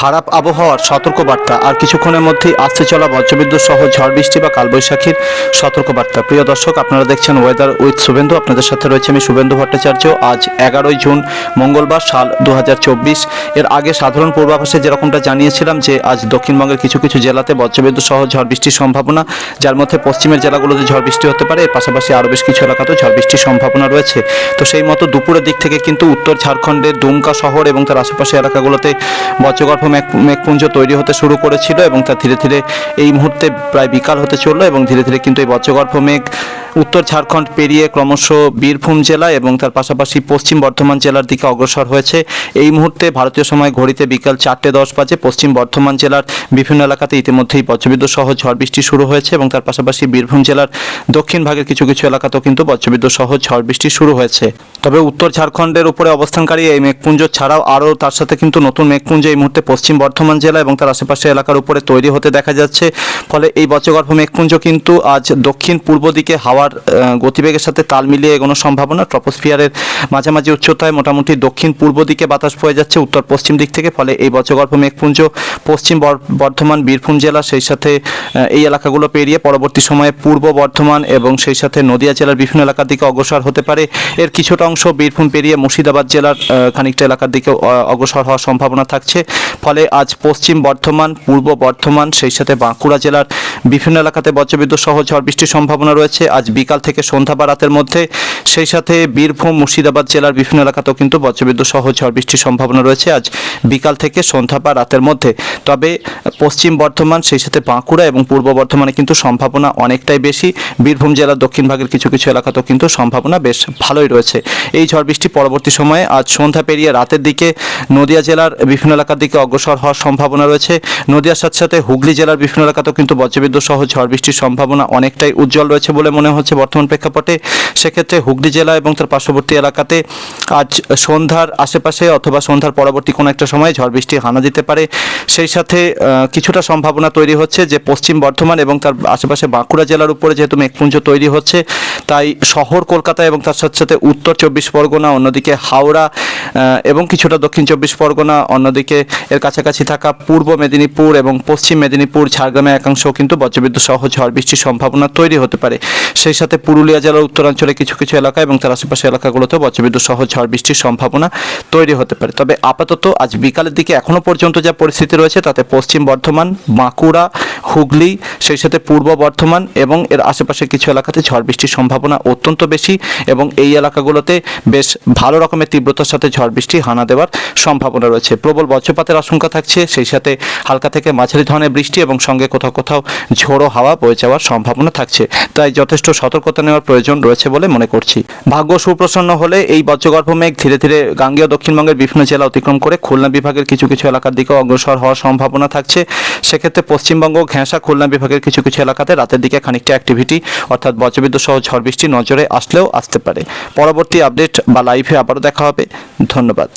খারাপ আবহাওয়ার সতর্কবার্তা আর কিছুক্ষণের মধ্যেই আসতে চলা বজ্রবিদ্যুৎ সহ ঝড় বৃষ্টি বা কালবৈশাখীর সতর্কবার্তা। প্রিয় দর্শক, আপনারা দেখছেন ওয়েদার উইথ শুভেন্দু। আপনাদের সাথে রয়েছে আমি শুভেন্দু ভট্টাচার্য। আজ এগারোই জুন, মঙ্গলবার সাল দু হাজার চব্বিশ। এর আগে সাধারণ পূর্বাভাসে যেরকমটা জানিয়েছিলাম যে, আজ দক্ষিণবঙ্গের কিছু কিছু জেলাতে বজ্রবিদ্যুৎ সহ ঝড় বৃষ্টির সম্ভাবনা। যার মধ্যে পশ্চিমের জেলাগুলোতে ঝড় বৃষ্টি হতে পারে। এর পাশাপাশি আরও বেশ কিছু এলাকাতেও ঝড় বৃষ্টির সম্ভাবনা রয়েছে। তো সেই মতো দুপুরের দিক থেকে কিন্তু উত্তর ঝাড়খণ্ডের দুমকা শহর এবং তার আশেপাশে এলাকাগুলোতে বজ্রগর্ভ মেঘ মেঘপুঞ্জ তৈরি হতে শুরু করেছিল এবং তা ধীরে ধীরে এই মুহূর্তে প্রায় বিকাল হতে চলল এবং ধীরে ধীরে কিন্তু এই বজ্রগর্ভ মেঘ উত্তর ঝাড়খণ্ড পেরিয়ে ক্রমশ বীরভূম জেলা এবং তার পাশাপাশি পশ্চিম বর্ধমান জেলার দিকে অগ্রসর হয়েছে। এই মুহূর্তে ভারতীয় সময় ঘড়িতে বিকাল চারটে দশ বাজে পশ্চিম বর্ধমান জেলার বিভিন্ন এলাকাতে ইতিমধ্যেই বজ্রবিদ্যুৎ সহ ঝড় বৃষ্টি শুরু হয়েছে এবং তার পাশাপাশি বীরভূম জেলার দক্ষিণ ভাগের কিছু কিছু এলাকাতেও কিন্তু বজ্রবিদ্যুৎ সহ ঝড় বৃষ্টি শুরু হয়েছে। তবে উত্তর ঝাড়খণ্ডের উপরে অবস্থানকারী এই মেঘপুঞ্জ ছাড়াও আরও তার সাথে কিন্তু নতুন মেঘপুঞ্জ এই মুহূর্তে পশ্চিম বর্ধমান জেলা এবং তার আশেপাশে এলাকার উপরে তৈরি হতে দেখা যাচ্ছে। ফলে এই বজ্রগর্ভ মেঘপুঞ্জ কিন্তু আজ দক্ষিণ পূর্ব দিকে হাওয়ার আহ, গতিবেগের সাথে তাল মিলিয়ে এগোনো সম্ভাবনা। ট্রপোস্ফিয়ারের মাঝামাঝি উচ্চতায় মোটামুটি দক্ষিণ পূর্ব দিকে বাতাস বয়ে যাচ্ছে উত্তর পশ্চিম দিক থেকে ফলে এই বজ্রগর্ভ মেঘপুঞ্জ পশ্চিম বর্ধমান বীরভূম জেলা সেই সাথে এই এলাকাগুলো পেরিয়ে পরবর্তী সময়ে পূর্ব বর্ধমান এবং সেই সাথে নদিয়া জেলার বিভিন্ন এলাকার দিকে অগ্রসর হতে পারে। এর কিছুটা অংশ বীরভূম পেরিয়ে মুর্শিদাবাদ জেলার খানিকটা এলাকার দিকে অগ্রসর হওয়ার সম্ভাবনা থাকছে। ফলে আজ পশ্চিম বর্ধমান পূর্ব বর্ধমান সেই সাথে বাঁকুড়া জেলার বিভিন্ন এলাকাতে বজ্রবিদ্যুৎ সহ ঝড় বৃষ্টির সম্ভাবনা রয়েছে। আজ বিকাল থেকে সন্ধ্যা বা রাতের মধ্যে। সেই সাথে বীরভূম, মুর্শিদাবাদ জেলার বিভিন্ন এলাকাতেও কিন্তু বজ্রবিদ্যুৎ সহ ঝড় বৃষ্টির সম্ভাবনা রয়েছে আজ বিকাল থেকে সন্ধ্যা বা রাতের মধ্যে। তবে পশ্চিম বর্ধমান, সেই সাথে বাঁকুড়া এবং পূর্ব বর্ধমানে কিন্তু সম্ভাবনা অনেকটাই বেশি। বীরভূম জেলার দক্ষিণ ভাগের কিছু কিছু এলাকাতেও কিন্তু সম্ভাবনা বেশ ভালোই রয়েছে। এই ঝড় বৃষ্টি পরবর্তী সময়ে আজ সন্ধ্যা পেরিয়ে রাতের দিকে নদিয়া জেলার বিভিন্ন এলাকার দিকে অগ্রসর হওয়ার সম্ভাবনা রয়েছে। নদিয়ার সাথে সাথে হুগলি জেলার বিভিন্ন এলাকাতেও কিন্তু বজ্রবিদ্যুৎ সহ ঝড় বৃষ্টির সম্ভাবনা অনেকটাই উজ্জ্বল রয়েছে বলে মনে হচ্ছে বর্তমান প্রেক্ষাপটে, সেক্ষেত্রে হুগলি জেলা এবং তার পার্শ্ববর্তী এলাকাতে আজ সন্ধ্যার আশেপাশে অথবা সন্ধ্যার পরবর্তী কোনো একটা সময় ঝড় বৃষ্টি হানা দিতে পারে। সেই সাথে কিছুটা সম্ভাবনা তৈরি হচ্ছে যে পশ্চিম বর্ধমান এবং তার আশেপাশে বাঁকুড়া জেলার উপরে যেহেতু মেঘপুঞ্জ তৈরি হচ্ছে, তাই শহর কলকাতা এবং তার সাথে সাথে উত্তর চব্বিশ পরগনা, অন্যদিকে হাওড়া এবং কিছুটা দক্ষিণ চব্বিশ পরগনা, অন্যদিকে এর কাছাকাছি থাকা পূর্ব মেদিনীপুর এবং পশ্চিম মেদিনীপুর, ঝাড়গ্রামে একাংশ কিন্তু বজ্রবিদ্যুৎ সহ ঝড় বৃষ্টির সম্ভাবনা তৈরি হতে পারে। সেই সাথে পুরুলিয়া জেলার উত্তরাঞ্চলে কিছু কিছু এলাকা এবং তার আশেপাশে এলাকাগুলোতেও বজ্রবিদ্যুৎ সহ ঝড় বৃষ্টির সম্ভাবনা তৈরি হতে পারে। তবে আপাতত আজ বিকালের দিকে এখনও পর্যন্ত যা পরিস্থিতি রয়েছে তাতে পশ্চিম বর্ধমান, বাঁকুড়া, হুগলি, সেই সাথে পূর্ব বর্ধমান এবং এর আশেপাশে কিছু এলাকাতে ঝড় বৃষ্টির সম্ভাবনা অত্যন্ত বেশি এবং এই এলাকাগুলোতে বেশ ভালো রকমের তীব্রতার সাথে ঝড় বৃষ্টি হানা দেওয়ার সম্ভাবনা রয়েছে। প্রবল বজ্রপাতের আশঙ্কা থাকছে, সেই সাথে হালকা থেকে মাঝারি ধরনের বৃষ্টি এবং সঙ্গে কোথাও কোথাও ঝোড়ো হাওয়া বয়ে যাওয়ার সম্ভাবনা থাকছে। তাই যথেষ্ট সতর্কতা নেওয়ার প্রয়োজন রয়েছে বলে মনে করছি। ভাগ্য সুপ্রসন্ন হলে এই বজ্রগর্ভ মেঘ ধীরে ধীরে গাঙ্গেয় দক্ষিণবঙ্গের বিভিন্ন জেলা অতিক্রম করে খুলনা বিভাগের কিছু কিছু এলাকার দিকে অগ্রসর হওয়ার সম্ভাবনা থাকছে। সেক্ষেত্রে পশ্চিমবঙ্গ ঘেঁষা খুলনা বিভাগের কিছু কিছু এলাকাতে রাতের দিকে খানিকটা অ্যাক্টিভিটি অর্থাৎ বজ্রবিদ্যুৎ সহ ঝড় বৃষ্টি নজরে আসলেও আসতে পারে। পরবর্তী আপডেট বা লাইভে আবারও দেখা হবে। ধন্যবাদ।